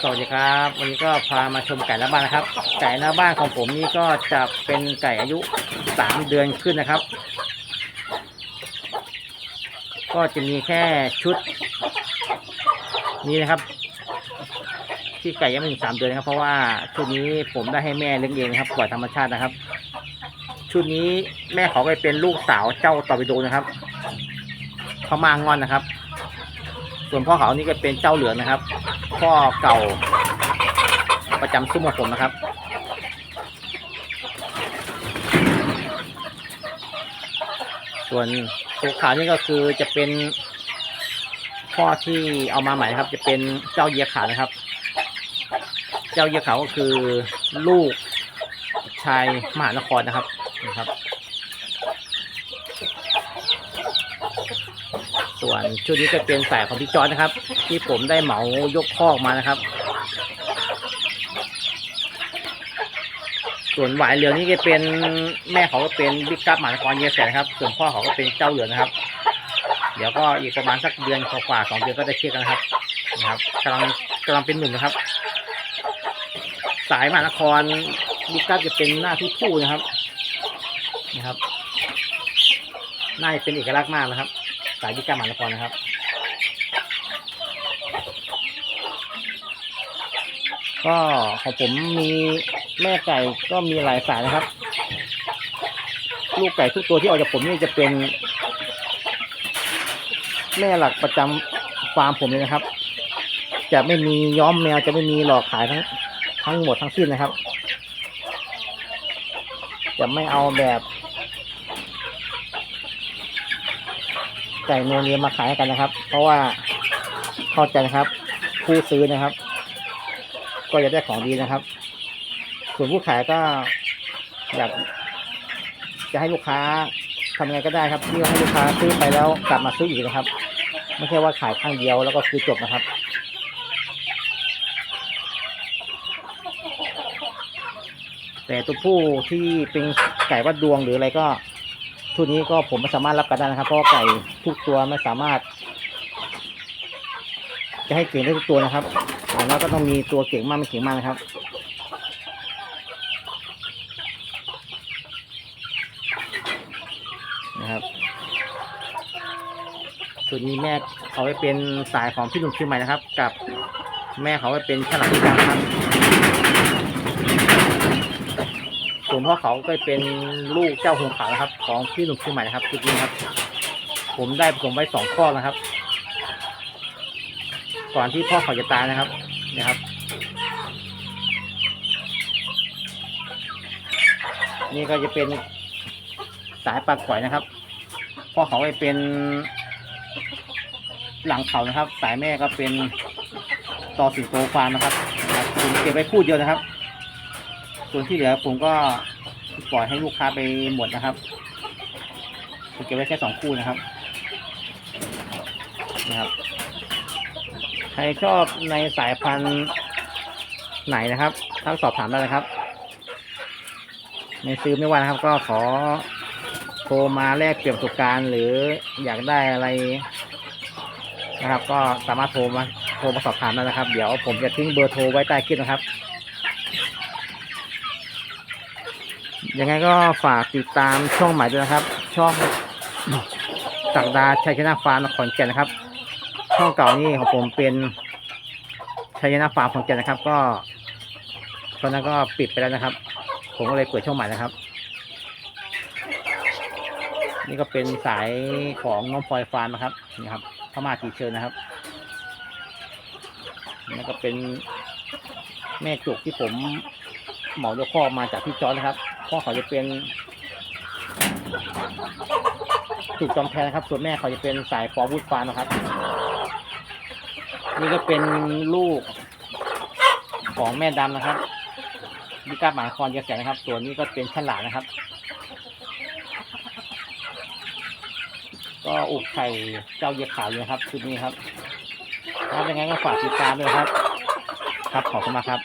สวัสดีครับ วันนี้ก็พามาชมไก่หน้าบ้านนะครับ ไก่หน้าบ้านของผมนี่ก็จะเป็นไก่อายุสามเดือนขึ้นนะครับ ก็จะมีแค่ชุด นี้นะครับ ที่ไก่ยังไม่ถึงสามเดือนนะครับ เพราะว่าชุดนี้ผมได้ให้แม่เลี้ยงเองนะครับปล่อยธรรมชาตินะครับ ชุดนี้แม่เขาไปเป็นลูกสาวเจ้าตอร์ปิโดนะครับเขามางอนนะครับ ส่วนพ่อเขานี่ก็เป็นเจ้าเหลืองนะครับ พ่อเก่า ประจำซุ้มของผมนะครับ ส่วนตัวขาวนี่ก็คือจะเป็นพ่อที่เอามาใหม่นะครับ จะเป็นเจ้าเยียขาวนะครับ เจ้าเยียขาวก็คือลูกชายมหานครนะครับนะครับ ส่วนชุดนี้ก็เป็นสายของพี่จอร์จนะครับ ที่ผมได้เหมายกคอกมานะครับ ส่วนหวายเหลืองนี่ก็เป็นแม่เขาก็เป็นบิ๊กกัปหมานครเยแสนครับ ส่วนพ่อเขาก็เป็นเจ้าเหลืองนะครับ เดี๋ยวก็อีกประมาณสักเดือนกว่าสองเดือนก็ได้เทียบกันนะครับนะครับกำลังกำลังเป็นหนุ่มนะครับ สายหมานครบิ๊กกัปจะเป็นหน้าที่ผู้นะครับนะครับน้าจะเป็นเอกลักษณ์มากนะครับ สายบิ๊กกัปหมานครนะครับก็ของผมมีแม่ไก่ก็มีหลายสายนะครับ ลูกไก่ทุกตัวที่ออกจากผมนี่จะเป็น แม่หลักประจำฟาร์มผมเลยนะครับ จะไม่มีย้อมแมวจะไม่มีหลอกขายทั้งทั้งหมดทั้งสิ้นนะครับ จะไม่เอาแบบ ไก่โนเนียมาขายกันนะครับ เพราะว่าเข้าใจนะครับผู้ซื้อนะครับ ก็จะได้ของดีนะครับ ส่วนผู้ขายก็อยากจะให้ลูกค้าทำยังไงก็ได้ครับที่ให้ลูกค้าซื้อไปแล้วกลับมาซื้ออีกนะครับ ไม่ใช่ว่าขายครั้งเดียวแล้วก็คือจบนะครับแต่ตัวผู้ที่เป็นไก่วัดดวงหรืออะไรก็ ทุกนี้ก็ผมไม่สามารถรับกันได้นะครับเพราะไก่ทุกตัวไม่สามารถ จะให้เก่งได้ทุกตัวนะครับอย่างน้อยก็ต้องมีตัวเก่งมากไม่เก่งมากนะครับนะครับชุดนี้แม่เขาไปเป็นสายของพี่หนุ่มชียงใหม่นะครับ กับแม่เขาไปเป็นฉลามที่ดังครับ ส่วนพ่อเขาก็เป็นลูกเจ้าหงขาวนะครับ ของพี่หนุ่มเชียงใหม่นะครับชุดนี้ครับ ผมได้ผสมไว้สองข้อนะครับ ก่อนที่พ่อเขาจะตายนะครับนะครับนี่ก็จะเป็นสายปลาข่อยนะครับพ่อเขาไปเป็นหลังเขานะครับ สายแม่ก็เป็นต่อสิงโตฟาร์มนะครับนะครับผมเก็บไว้คู่เดียวนะครับ ส่วนที่เหลือผมก็ปล่อยให้ลูกค้าไปหมดนะครับผมเก็บไว้แค่สองคู่นะครับนะครับ ใครชอบในสายพันธุ์ไหนนะครับทักสอบถามได้เลยครับไม่ซื้อไม่ว่านะครับ ก็ขอโทรมาแลกเปลี่ยนประสบการณ์หรืออยากได้อะไรนะครับ ก็สามารถโทรมาโทรมาสอบถามได้นะครับ เดี๋ยวผมจะทิ้งเบอร์โทรไว้ใต้คลิปนะครับ ยังไงก็ฝากติดตามช่องใหม่ด้วยนะครับ ช่องสักดาชัยชนะฟาร์มนครแก่นนะครับ ช่องเก่านี่ของผมเป็นชัยชนะฟาร์มของแก่นนะครับ ก็ตอนนั้นก็ปิดไปแล้วนะครับ ผมก็เลยเปิดช่องใหม่นะครับ นี่ก็เป็นสายของน้องพลอยฟาร์มนะครับนี่ครับพม่าทีเชิญนะครับนี่ก็เป็นแม่จุกที่ผมเหมาด้วยข้อมาจากพี่จอร์จนะครับ พ่อเขาจะเป็นจุกจอมแพนะครับ ส่วนแม่เขาจะเป็นสายฟอวูดฟาร์มนะครับ นี่ก็เป็นลูกของแม่ดำนะครับบิกาหมานครยาแสนนะครับตัวนี้ก็เป็นฉลาดนะครับ ก็อุกไข่เจ้าเยียขาวอยู่ครับชุดนี้ครับถ้าเป็นไงก็ฝากติดตามด้วยครับ ครับขอบคุณมากครับ